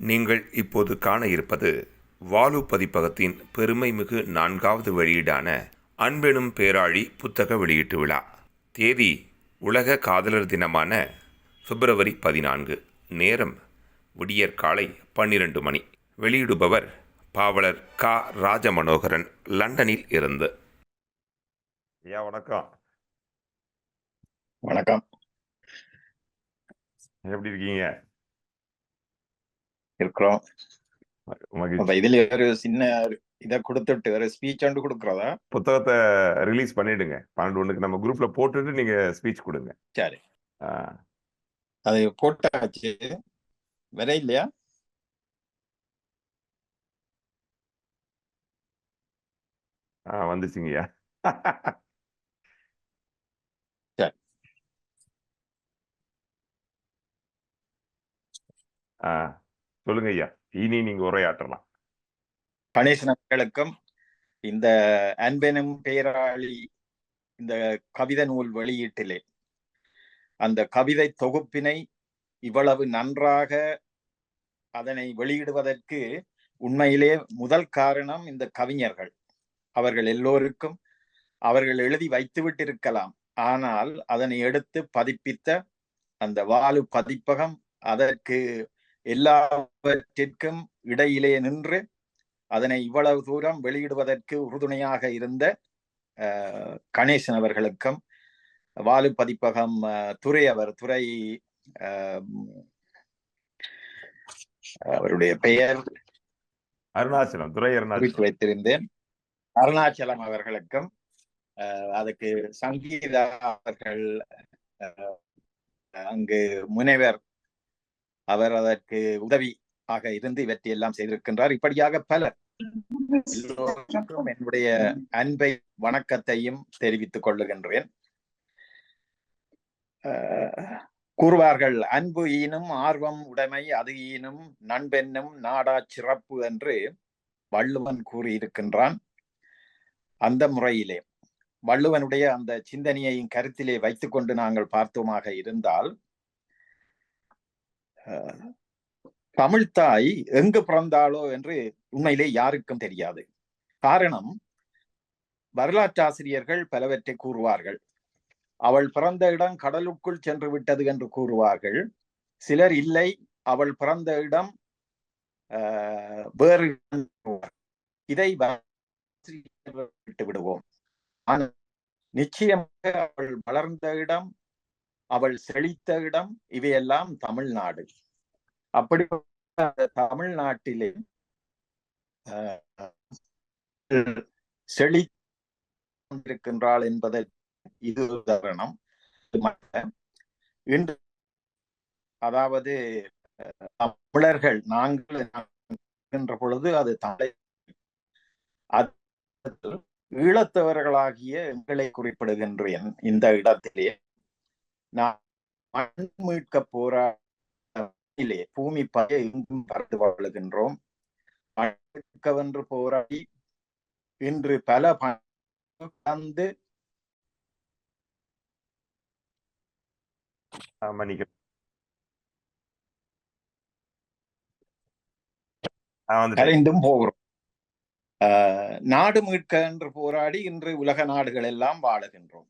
நீங்கள் இப்போது காண இருப்பது வாலு பதிப்பகத்தின் பெருமைமிகு நான்காவது வெளியீடான அன்பெனும் பேராழி புத்தக வெளியீட்டு விழா. தேதி உலக காதலர் தினமான பிப்ரவரி பதினான்கு நேரம் விடியற்காலை பன்னிரண்டு மணி. வெளியிடுபவர் பாவலர் கா. ராஜமனோகரன் லண்டனில் இருந்து. ஐயா வணக்கம். வணக்கம். எப்படி இருக்கீங்க? இருக்கிறோம். அப்ப இதுல ஒரு சின்ன இத கொடுத்துட்டு ஒரு ஸ்பீச் ஒன்று கொடுக்கறதா? புத்தகத்தை ரிலீஸ் பண்ணிடுங்க. பன்னெண்டு ஒண்ணுக்கு நம்ம குரூப்ல போட்டுட்டு நீங்க ஸ்பீச் கொடுங்க. சரி. அது போட்டாச்சு. வர இல்லையா? ஆ வந்துச்சுங்கய்யா. சரி. ஆ. சொல்லுங்க ஐயா. இனி நீங்க உரையாற்றலாம். கணேசன் அவர்களுக்கும் இந்த அன்பெனும் பேராளி இந்த கவிதை நூல் வெளியீட்டிலே அந்த கவிதை தொகுப்பினை இவ்வளவு நன்றாக அதனை வெளியிடுவதற்கு உண்மையிலே முதல் காரணம் இந்த கவிஞர்கள். அவர்கள் எல்லோருக்கும் அவர்கள் எழுதி வைத்துவிட்டிருக்கலாம். ஆனால் அதனை எடுத்து பதிப்பித்த அந்த வாலு பதிப்பகம் அதற்கு எல்லாவற்றிற்கும் இடையிலே நின்று அதனை இவ்வளவு தூரம் வெளியிடுவதற்கு உறுதுணையாக இருந்த கணேசன் அவர்களுக்கும் வாலு பதிப்பகம் துரை அவர் துறை அவருடைய பெயர் அருணாச்சலம் துறை அருணாச்சலம். வைத்திருந்தேன். அருணாச்சலம் அவர்களுக்கும் அதுக்கு சங்கீதா அவர்கள் அங்கு முனைவர் அவர் அதற்கு உதவி ஆக இருந்து இவற்றை எல்லாம் செய்திருக்கின்றார். இப்படியாக பலர் என்னுடைய அன்பை வணக்கத்தையும் தெரிவித்துக் கொள்ளுகின்றேன். கூறுவார்கள் அன்பு ஈனும் ஆர்வம் உடைமை அது ஈனும் நண்பென்னும் நாடா சிறப்பு என்று வள்ளுவன் கூறியிருக்கின்றான். அந்த முறையிலே வள்ளுவனுடைய அந்த சிந்தனையையும் கருத்திலே வைத்துக்கொண்டு நாங்கள் பார்த்தோமாக இருந்தால் தமிழ்த்தாய் எங்கு பிறந்தாளோ என்று உண்மையிலே யாருக்கும் தெரியாது. காரணம் வரலாற்றாசிரியர்கள் பலவற்றை கூறுவார்கள். அவள் பிறந்த இடம் கடலுக்குள் சென்று விட்டது என்று கூறுவார்கள். சிலர் இல்லை அவள் பிறந்த இடம் ஆஹ், வேறு இதை விட்டு விடுவோம் ஆனால் நிச்சயமாக அவள் வளர்ந்த இடம் அவள் செழித்த இடம் இவையெல்லாம் தமிழ்நாடு. அப்படி தமிழ்நாட்டிலே செழி கொண்டிருக்கின்றாள் என்பதற்கு இது உதாரணம். இன்று அதாவது தமிழர்கள் நாங்கள் என்ற பொழுது அது தமிழை அது ஈழத்தவர்களாகிய எங்களை குறிப்பிடுகின்றேன் இந்த இடத்திலே நான் மண் மீட்க போராட்டிலே பூமி பய எங்கும் பறந்து வாழுகின்றோம். மீட்கவென்று போராடி இன்று பல ப- வந்து ஆ, மன்னிக்க ஆ, வந்துட்டேன். கரைந்தும் போகிறோம். நாடு மீட்க என்று போராடி இன்று உலக நாடுகள் எல்லாம் வாழுகின்றோம்.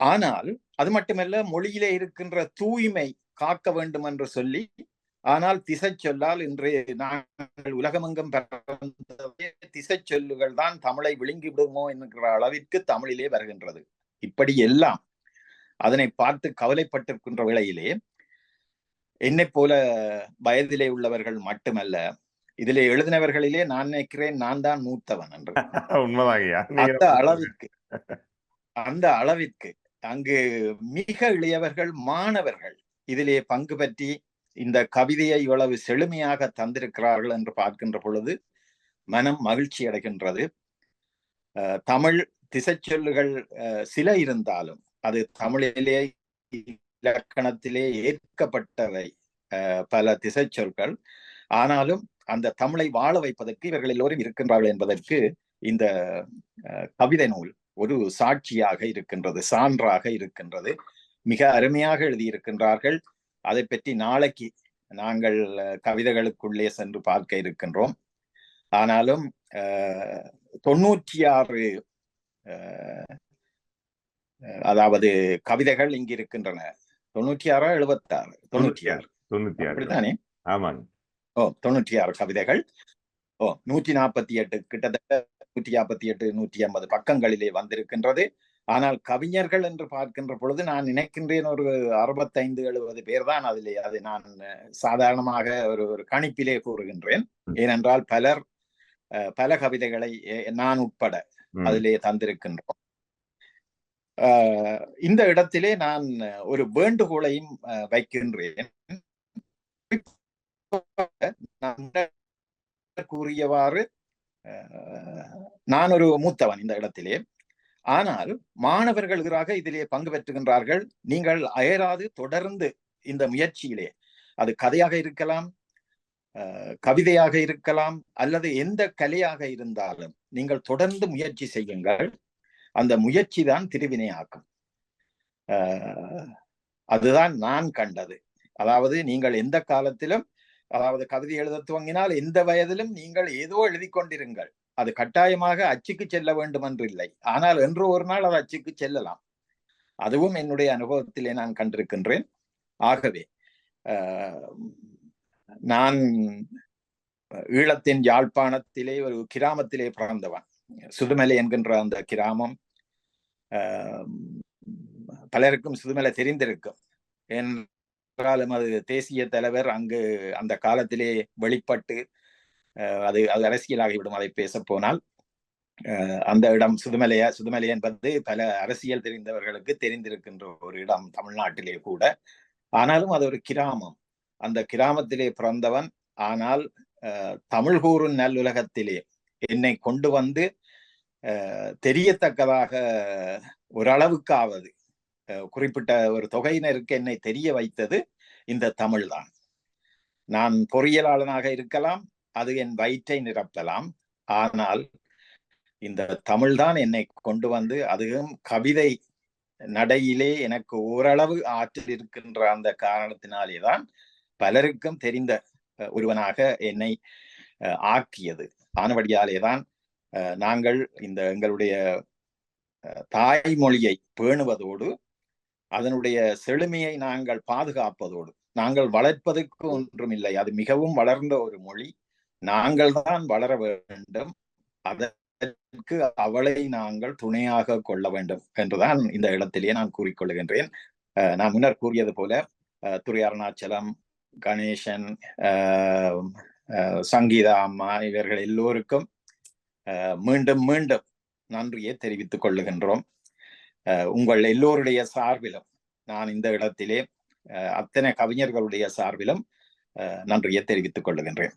ஆனால் அது மட்டுமல்ல மொழியிலே இருக்கின்ற தூய்மை காக்க வேண்டும் என்று சொல்லி ஆனால் திசை சொல்லால் இன்று நாங்கள் உலகமெங்கும் திசை சொல்லுகள் தான் தமிழை விழுங்கி விடுமோ என்கிற அளவிற்கு தமிழிலே வருகின்றது. இப்படி எல்லாம் அதனை பார்த்து கவலைப்பட்டிருக்கின்ற வேளையிலே என்னை போல வயதிலே உள்ளவர்கள் மட்டுமல்ல இதிலே எழுதினவர்களிலே நான் நினைக்கிறேன் நான் தான் மூத்தவன் என்று. உண்மைதாங்கய்யா. அந்த அளவிற்கு. அந்த அளவிற்கு அங்கு மிக இளையவர்கள் மாணவர்கள் இதிலே பங்கு பற்றி இந்த கவிதையை இவ்வளவு செழுமையாக தந்திருக்கிறார்கள் என்று பார்க்கின்ற பொழுது மனம் மகிழ்ச்சி அடைகின்றது. தமிழ் திசைச்சொல்லுகள் அஹ், சில இருந்தாலும் அது தமிழிலே இலக்கணத்திலே ஏற்கப்பட்டவை அஹ், பல திசைச்சொற்கள். ஆனாலும் அந்த தமிழை வாழ வைப்பதற்கு இவர்கள் எல்லோரும் இருக்கின்றார்கள் என்பதற்கு இந்த அஹ், கவிதை நூல் ஒரு சாட்சியாக இருக்கின்றது சான்றாக இருக்கின்றது. மிக அருமையாக எழுதியிருக்கின்றார்கள். அதை பற்றி நாளைக்கு நாங்கள் கவிதைகளுக்குள்ளே சென்று பார்க்க இருக்கின்றோம். ஆனாலும் தொண்ணூற்றி ஆறு அதாவது கவிதைகள் இங்கு இருக்கின்றன. தொண்ணூற்றி ஆறா எழுபத்தாறு தொண்ணூற்றி ஆறு தொண்ணூத்தி ஆறு அப்படித்தானே? ஆமாங்க. ஓ தொண்ணூற்றி ஆறு கவிதைகள். ஓ நூற்றி நாற்பத்தி எட்டு கிட்டத்தட்ட நூற்றி நாற்பத்தி எட்டு நூற்றி ஐம்பது பக்கங்களிலே வந்திருக்கின்றது. ஆனால் கவிஞர்கள் என்று பார்க்கின்ற பொழுது நான் நினைக்கின்றேன் ஒரு அறுபத்தைந்து எழுபது பேர் தான் அதிலே அது நான் சாதாரணமாக ஒரு ஒரு கணிப்பிலே கூறுகின்றேன். ஏனென்றால் பலர் பல கவிதைகளை நான் உட்பட. அதிலே தந்திருக்கின்றோம். ஆஹ் இந்த இடத்திலே நான் ஒரு வேண்டுகோளையும் வைக்கின்றேன். கூறியவாறு நான் ஒரு மூத்தவன் இந்த இடத்திலே. ஆனால் மாணவர்கள் எதிராக இதிலே பங்கு பெற்றுகின்றார்கள். நீங்கள் அயராது தொடர்ந்து இந்த முயற்சியிலே. அது கதையாக இருக்கலாம் கவிதையாக இருக்கலாம் அல்லது எந்த கலையாக இருந்தாலும் நீங்கள் தொடர்ந்து முயற்சி செய்யுங்கள். அந்த முயற்சி தான் திருவினையாக்கும் அஹ், அதுதான் நான் கண்டது. அதாவது நீங்கள் எந்த காலத்திலும் அதாவது கவிதை எழுத துவங்கினால் எந்த வயதிலும் நீங்கள் ஏதோ எழுதி கொண்டிருங்கள். அது கட்டாயமாக அச்சுக்கு செல்ல வேண்டும் என்று இல்லை. ஆனால் என்று ஒரு நாள் அது அச்சுக்கு செல்லலாம். அதுவும் என்னுடைய அனுபவத்திலே நான் கண்டிருக்கின்றேன். ஆகவே நான் ஈழத்தின் யாழ்ப்பாணத்திலே ஒரு கிராமத்திலே பிறந்தவன். சுதுமலை என்கின்ற அந்த கிராமம் ஆஹ், பலருக்கும் சுதுமலை தெரிந்திருக்கும். என்றாலும் அது தேசிய தலைவர் அங்கு அந்த காலத்திலே வெளிப்பட்டு அது அது அரசியலாகிவிடும் அதை பேச போனால். அந்த இடம் சுதுமலையா சுதுமலை என்பது பல அரசியல் தெரிந்தவர்களுக்கு தெரிந்திருக்கின்ற ஒரு இடம் தமிழ்நாட்டிலே கூட. ஆனாலும் அது ஒரு கிராமம். அந்த கிராமத்திலே பிறந்தவன். ஆனால் ஆஹ், தமிழ் கூறும் நல்லுலகத்திலே என்னை கொண்டு வந்து ஆஹ், தெரியத்தக்கதாக ஓரளவுக்காவது குறிப்பிட்ட ஒரு தொகையினருக்கு என்னை தெரிய வைத்தது இந்த தமிழ்தான் நான் பொறியியலாளனாக இருக்கலாம் அது என் வயிற்றை நிரப்பலாம். ஆனால் இந்த தமிழ்தான் என்னை கொண்டு வந்து அதுவும் கவிதை நடையிலே எனக்கு ஓரளவு ஆற்றல் இருக்கின்ற அந்த காரணத்தினாலே தான் பலருக்கும் தெரிந்த ஒருவனாக என்னை அஹ், ஆக்கியது. ஆனபடியாலே தான் நாங்கள் இந்த எங்களுடைய அஹ், தாய்மொழியை பேணுவதோடு அதனுடைய செழுமையை நாங்கள் பாதுகாப்பதோடு நாங்கள் வளர்ப்பதற்கு ஒன்றுமில்லை. அது மிகவும் வளர்ந்த ஒரு மொழி. நாங்கள் தான் வளர வேண்டும். அதற்கு அவளை நாங்கள் துணையாக கொள்ள வேண்டும் என்றுதான் இந்த இடத்திலே நான் கூறிக்கொள்கின்றேன். அஹ், நான் முன்னர் கூறியது போல அஹ், அருணாச்சலம் கணேசன் அஹ், அஹ், சங்கீதா அம்மா இவர்கள் எல்லோருக்கும் மீண்டும் மீண்டும் நன்றியை தெரிவித்துக் கொள்ளுகின்றோம். உங்கள் எல்லோருடைய சார்பிலும் நான் இந்த இடத்திலே அஹ், அத்தனை கவிஞர்களுடைய சார்பிலும் அஹ், நன்றியை தெரிவித்துக் கொள்ளுகின்றேன்.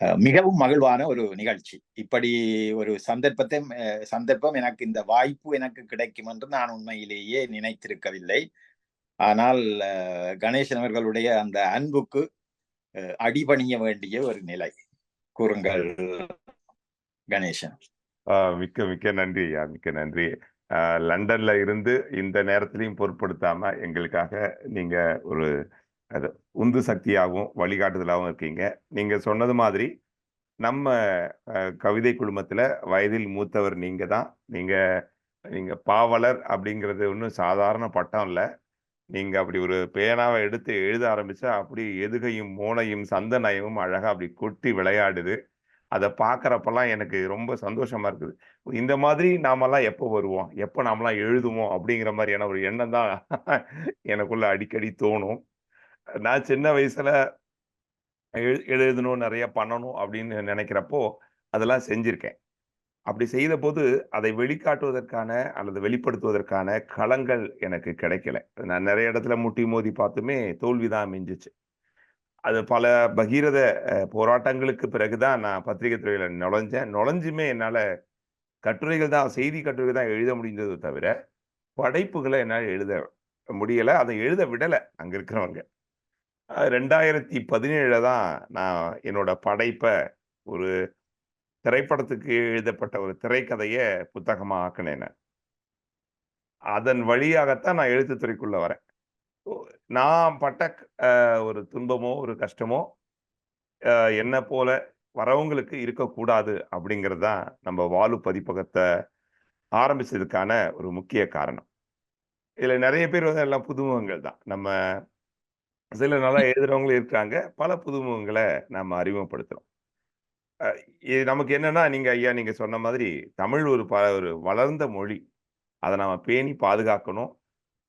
அஹ், மிகவும் மகிழ்வான ஒரு நிகழ்ச்சி. இப்படி ஒரு சந்தர்ப்பத்தை சந்தர்ப்பம் எனக்கு இந்த வாய்ப்பு எனக்கு கிடைக்கும் என்று நான் உண்மையிலேயே நினைத்திருக்கவில்லை. ஆனால் கணேசன் அவர்களுடைய அந்த அன்புக்கு அஹ், அடிபணிய வேண்டிய ஒரு நிலை. கூறுங்கள் கணேசன். மிக்க மிக்க நன்றி ஐயா. மிக்க நன்றி. ஆஹ் லண்டன்ல இருந்து இந்த நேரத்திலையும் பொருட்படுத்தாம எங்களுக்காக நீங்க ஒரு அது உந்து சக்தியாகவும் வழிகாட்டுதலாகவும் இருக்கீங்க. நீங்க சொன்னது மாதிரி நம்ம கவிதை குழுமத்துல வயதில் மூத்தவர் நீங்க தான். நீங்க நீங்க பாவலர் அப்படிங்கிறது ஒன்றும் சாதாரண பட்டம் இல்லை. நீங்க அப்படி ஒரு பேனாவை எடுத்து எழுத ஆரம்பிச்சா அப்படி எதுகையும் மூளையும் சந்த நயமும் அழகா அப்படி கொட்டி விளையாடுது. அதை பார்க்குறப்பெல்லாம் எனக்கு ரொம்ப சந்தோஷமா இருக்குது. இந்த மாதிரி நாமெல்லாம் எப்போ வருவோம்? எப்போ நாமெல்லாம் எழுதுவோம்? அப்படிங்கிற மாதிரியான ஒரு எண்ணம் தான் எனக்குள்ள அடிக்கடி தோணும். நான் சின்ன வயசுல எழு எழுதணும் நிறைய பண்ணணும் அப்படின்னு நினைக்கிறப்போ அதெல்லாம் செஞ்சுருக்கேன். அப்படி செய்த போது அதை வெளிக்காட்டுவதற்கான அல்லது வெளிப்படுத்துவதற்கான களங்கள் எனக்கு கிடைக்கல. நான் நிறைய இடத்துல முட்டி மோதி பார்த்துமே தோல்விதான் மிஞ்சிச்சு. அது பல பகீரத போராட்டங்களுக்கு பிறகுதான் நான் பத்திரிகை துறையில் நுழைஞ்சேன். நுழைஞ்சுமே என்னால் கட்டுரைகள் தான் செய்தி கட்டுரைகள் தான் எழுத முடிந்தது தவிர படைப்புகளை என்னால் எழுத முடியலை. அதை எழுத விடலை அங்கே இருக்கிறவங்க. ரெண்டாயிரத்தி பதினேழில் தான் நான் என்னோட படைப்பை ஒரு திரைப்படத்துக்கு எழுதப்பட்ட ஒரு திரைக்கதையை புத்தகமாக ஆக்கினேன் அதன் வழியாகத்தான் நான் எழுத்துத்துறைக்குள்ளே வரேன். ஓ, நான் பட்ட ஒரு துன்பமோ, ஒரு கஷ்டமோ, என்ன போல வரவங்களுக்கு இருக்கக்கூடாது அப்படிங்கிறது தான் நம்ம வாலு பதிப்பகத்த ஆரம்பிச்சதுக்கான ஒரு முக்கிய காரணம். இதுல நெறைய பேர் வந்து எல்லாம் புதுமுகங்கள் தான். நம்ம சில நல்லா எழுதுறவங்களும் இருக்காங்க. பல புதுமுகங்கள நாம அறிமுகப்படுத்துறோம். அ இது நமக்கு என்னன்னா, நீங்க ஐயா நீங்க சொன்ன மாதிரி தமிழ் ஒரு ப ஒரு வளர்ந்த மொழி. அத நாம பேணி பாதுகாக்கணும்.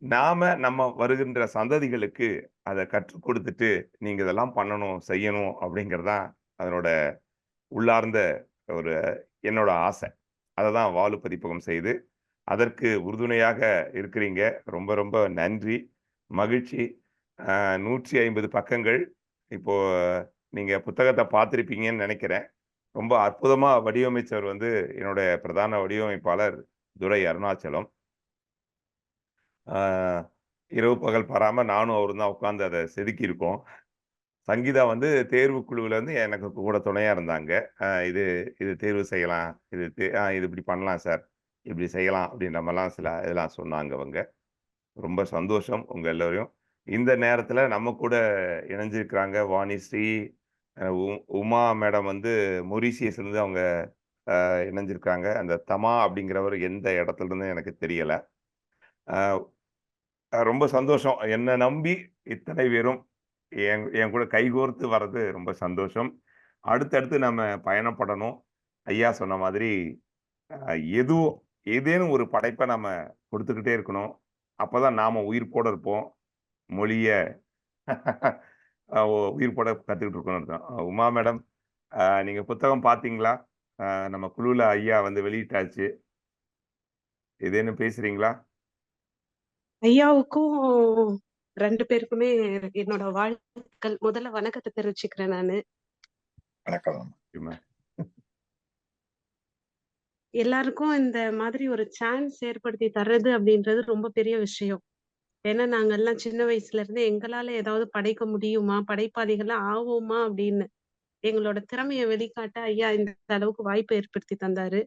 நாம நம்ம வருகின்ற சந்ததிகளுக்கு அதை கற்றுக் கொடுத்துட்டு நீங்க இதெல்லாம் பண்ணணும், செய்யணும் அப்படிங்கிறது தான் அதனோட உள்ளார்ந்த ஒரு என்னோட ஆசை. அதை தான் வாலு பதிப்பகம் செய்து அதற்கு உறுதுணையாக இருக்கிறீங்க. ரொம்ப ரொம்ப நன்றி. மகிழ்ச்சி. நூற்றி ஐம்பது பக்கங்கள். இப்போ நீங்க புத்தகத்தை பார்த்துருப்பீங்கன்னு நினைக்கிறேன் ரொம்ப அற்புதமாக வடிவமைச்சவர் வந்து என்னுடைய பிரதான வடிவமைப்பாளர் துரை அருணாச்சலம். இரவு பகல் பராமல் நானும் அவரும் தான் உட்காந்து அதை செதுக்கியிருக்கோம். சங்கீதா வந்து தேர்வு குழுவில் இருந்து எனக்கு கூட துணையாக இருந்தாங்க. இது இது தேர்வு செய்யலாம். இது தே இது இப்படி பண்ணலாம் சார். இப்படி செய்யலாம் அப்படின்ற மாரிலாம் சில இதெல்லாம் சொன்னாங்க அவங்க. ரொம்ப சந்தோஷம் உங்கள் எல்லோரையும். இந்த நேரத்தில் நம்ம கூட இணைஞ்சிருக்கிறாங்க வாணிஸ்ரீ, உ உமா மேடம் வந்து மொரிஷியஸ்லேருந்து அவங்க இணைஞ்சிருக்காங்க. அந்த தமா அப்படிங்கிறவர் எந்த இடத்துலருந்து எனக்கு தெரியலை ரொம்ப சந்தோஷம். என்னை நம்பி இத்தனை பேரும் என் என் கூட கைகோர்த்து வர்றது ரொம்ப சந்தோஷம். அடுத்தடுத்து நம்ம பயணப்படணும். ஐயா சொன்ன மாதிரி எதுவும் ஏதேனும் ஒரு படைப்பை நம்ம கொடுத்துக்கிட்டே இருக்கணும். அப்போ தான் நாம் உயிர்ப்போட இருப்போம். மொழியை உயிர்ப்போட கற்றுக்கிட்டு இருக்கணும் உமா மேடம், நீங்கள் புத்தகம் பார்த்தீங்களா? நம்ம குழுவில் ஐயா வந்து வெளியிட்டாச்சு. ஏதேனும் பேசுகிறீங்களா ஐயாவுக்கும் 2 பேருக்குமே என்னோட வாழ்த்துக்கள். முதல்ல வணக்கத்த தெரிவிச்சுக்கிறேன் நானு. வணக்கம். எல்லாருக்கும் இந்த மாதிரி ஒரு சான்ஸ் ஏற்படுத்தி தர்றது அப்படின்றது ரொம்ப பெரிய விஷயம். ஏன்னா நாங்கலாம் சின்ன வயசுல இருந்தே எங்களால ஏதாவது படைக்க முடியுமா? படைப்பாளிகளா ஆவோமா? அப்படின்னு எங்களோட திறமைய வெளிக்காட்ட ஐயா இந்த அளவுக்கு வாய்ப்பு ஏற்படுத்தி தந்தாரு.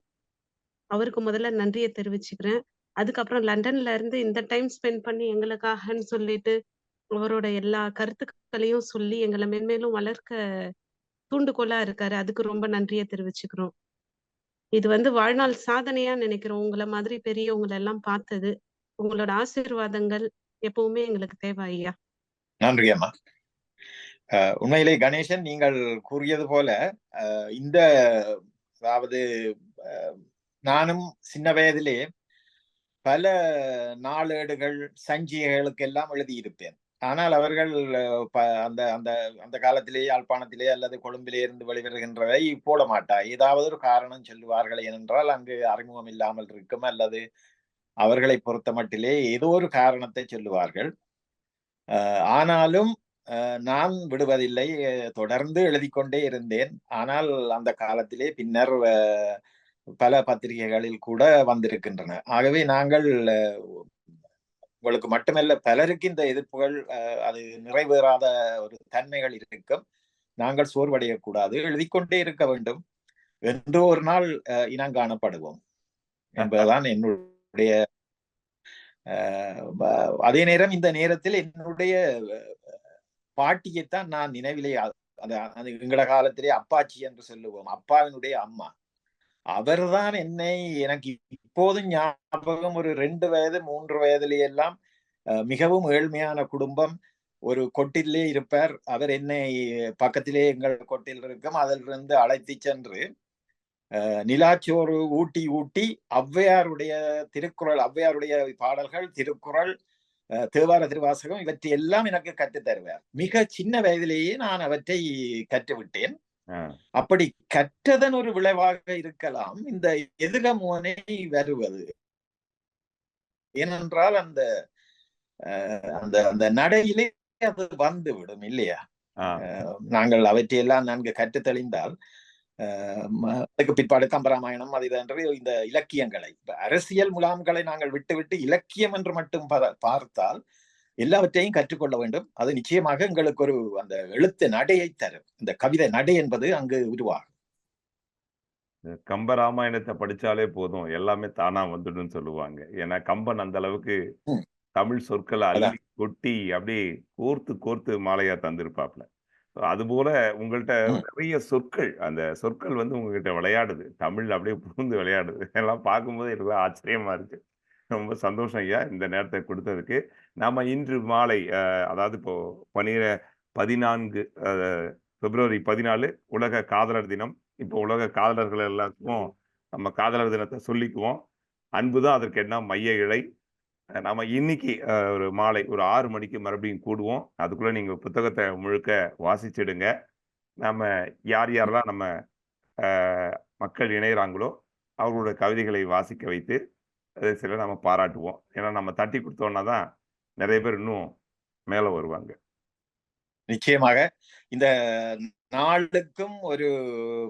அவருக்கு முதல்ல நன்றிய தெரிவிச்சுக்கிறேன். அதுக்கப்புறம் லண்டன்ல இருந்து இந்த டைம் ஸ்பெண்ட் பண்ணி எங்களுக்காகன்னு சொல்லிட்டு, அவரோட எல்லா கருத்துக்களையும் சொல்லி எங்களை மென்மேலும் வளர்க்க தூண்டுகோலா இருக்காரு. அதுக்கு ரொம்ப நன்றிய தெரிவிச்சுக்கிறோம். இது வந்து வாழ்நாள் சாதனையா நினைக்கிறோம். உங்களை மாதிரி பெரியவங்களை எல்லாம் பார்த்தது. உங்களோட ஆசீர்வாதங்கள் எப்பவுமே எங்களுக்கு தேவை ஐயா. நன்றி அம்மா. உண்மையிலே கணேசன் நீங்கள் கூறியது போல, இந்த அதாவது நானும் சின்ன வயதிலே பல நாளேடுகள், சஞ்சிகைகளுக்கு எல்லாம் எழுதியிருப்பேன். ஆனால் அவர்கள் அந்த அந்த அந்த காலத்திலே யாழ்ப்பாணத்திலே அல்லது கொழும்பிலே இருந்து வெளிவருகின்றதை போட மாட்டா. ஏதாவது ஒரு காரணம் சொல்லுவார்கள். ஏனென்றால் அங்கு அறிமுகம் இல்லாமல் இருக்கும் அல்லது அவர்களை பொறுத்தமட்டிலே ஏதோ ஒரு காரணத்தை சொல்லுவார்கள். ஆனாலும் நான் விடுவதில்லை. தொடர்ந்து எழுதிக்கொண்டே இருந்தேன். ஆனால் அந்த காலத்திலே பின்னர் பல பத்திரிகைகளில் கூட வந்திருக்கின்றன. ஆகவே நாங்கள் உங்களுக்கு மட்டுமல்ல பலருக்கு இந்த எதிர்ப்புகள் அது நிறைவேறாத ஒரு தன்மைகள் இருக்கும். நாங்கள் சோர்வடையக்கூடாது. எழுதிக்கொண்டே இருக்க வேண்டும். என்று ஒரு நாள் இனம் காணப்படுவோம் என்பதுதான் என்னுடைய அதே நேரம் இந்த நேரத்தில் என்னுடைய பாட்டியைத்தான் நான் நினைவிலே அது எங்கள காலத்திலே அப்பாச்சி என்று சொல்லுவோம். அப்பாவினுடைய அம்மா. அவர்தான் என்னை எனக்கு இப்போதும் ஞாபகம் ஒரு ரெண்டு வயது, 3 வயதிலே எல்லாம் மிகவும் ஏழ்மையான குடும்பம். ஒரு கொட்டிலே இருப்பார். அவர் என்னை பக்கத்திலே எங்கள் கொட்டில் இருக்கும். அதிலிருந்து அழைத்துச் சென்று நிலாச்சோறு ஊட்டி, ஊட்டி ஔவையாருடைய திருக்குறள் ஔவையாருடைய பாடல்கள், திருக்குறள், தேவார திருவாசகம் இவற்றை எல்லாம் எனக்கு கற்றுத் தருவார். மிக சின்ன வயதிலேயே நான் அவற்றை கற்றுவிட்டேன். அப்படி கற்றதன் ஒரு விளைவாக இருக்கலாம் இந்த எதிர்முனை வருவது. ஏனென்றால் அந்த அந்த அந்த நடையிலே அது வந்துவிடும் இல்லையா? ஆ. அ நாங்கள் அவற்றையெல்லாம் நன்கு கற்றுத் தெளிந்தால், அதுக்கு பிற்பாடு கம்பராமாயணம் அது என்று இந்த இலக்கியங்களை, அரசியல் முலாம்களை நாங்கள் விட்டுவிட்டு இலக்கியம் என்று மட்டும் பார்த்தால், எல்லாவற்றையும் கற்றுக்கொள்ள வேண்டும். அது நிச்சயமாக எங்களுக்கு ஒரு அந்த எழுத்து நடையை தரும். இந்த கவிதை நடை என்பது அங்கு உருவாகும். கம்ப ராமாயணத்த படிச்சாலே போதும். எல்லாமே தானா வந்துடும்னு சொல்லுவாங்க. ஏன்னா கம்பன் அந்த அளவுக்கு. தமிழ் சொற்களை. அள்ளி கொட்டி அப்படியே கோர்த்து கோர்த்து மாலையா தந்திருப்பாப்ல So, அதுபோல உங்கள்ட்ட ம். நிறைய சொற்கள் அந்த சொற்கள் வந்து உங்ககிட்ட விளையாடுது தமிழ் அப்படியே புகுந்து விளையாடுது எல்லாம் பார்க்கும்போது எனக்கு ஆச்சரியமா இருக்கு ரொம்ப சந்தோஷம் ஐயா இந்த நேரத்தை கொடுத்ததுக்கு. நாம் இன்று மாலை அதாவது இப்போ பனிர பதினான்கு பிப்ரவரி பதினாலு உலக காதலர் தினம். இப்போ உலக காதலர்கள் எல்லாருக்கும் நம்ம காதலர் தினத்தை சொல்லிக்குவோம். அன்பு தான் அதற்கு என்ன மைய இழை. நாம் இன்னைக்கு ஒரு மாலை ஒரு ஆறு மணிக்கு மறுபடியும் கூடுவோம். அதுக்குள்ளே நீங்கள் புத்தகத்தை முழுக்க வாசிச்சிடுங்க. நம்ம யார் யாரெல்லாம் நம்ம மக்கள் இணையிறாங்களோ அவர்களோட கவிதைகளை வாசிக்க வைத்து சில நம்ம பாராட்டுவோம். ஏன்னா நம்ம தட்டி கொடுத்தோம்னா தான் நிறைய பேர் இன்னும் மேல வருவாங்க. நிச்சயமாக. இந்த நாளுக்கும் ஒரு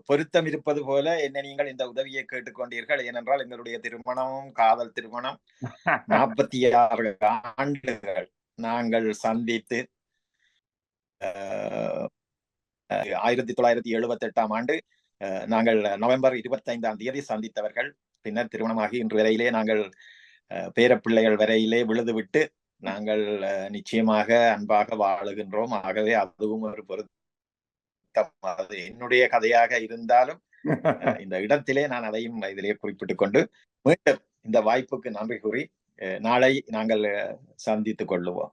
பொருத்தம் இருப்பது போல என்ன நீங்கள் இந்த உதவியை கேட்டுக்கொண்டீர்கள். ஏனென்றால் எங்களுடைய திருமணமும் காதல் திருமணம் நாற்பத்தி ஆறு ஆண்டுகள் நாங்கள் சந்தித்து ஆயிரத்தி தொள்ளாயிரத்தி எழுபத்தி எட்டாம் ஆண்டு நாங்கள் நவம்பர் இருபத்தி ஐந்தாம் தேதி சந்தித்தவர்கள். பின்னர் திருமணமாகி இன்று வரையிலே நாங்கள் பேரப்பிள்ளைகள் வரையிலே விழுதுவிட்டு நாங்கள் நிச்சயமாக அன்பாக வாழுகின்றோம். ஆகவே அதுவும் ஒரு பொருத்தம். அது என்னுடைய கதையாக இருந்தாலும் இந்த இடத்திலே நான் அதையும் இதிலே குறிப்பிட்டுக் கொண்டு மீண்டும் இந்த வாய்ப்புக்கு நன்றி கூறி நாளை நாங்கள் சந்தித்துக் கொள்ளுவோம்.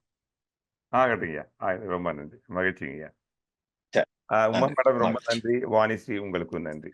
ஆகட்டுங்கய்யா. ரொம்ப நன்றி. மகிழ்ச்சிங்கய்யா. உமா. மேடம் ரொம்ப. நன்றி. வாணிஸ்ரீ உங்களுக்கும் நன்றி.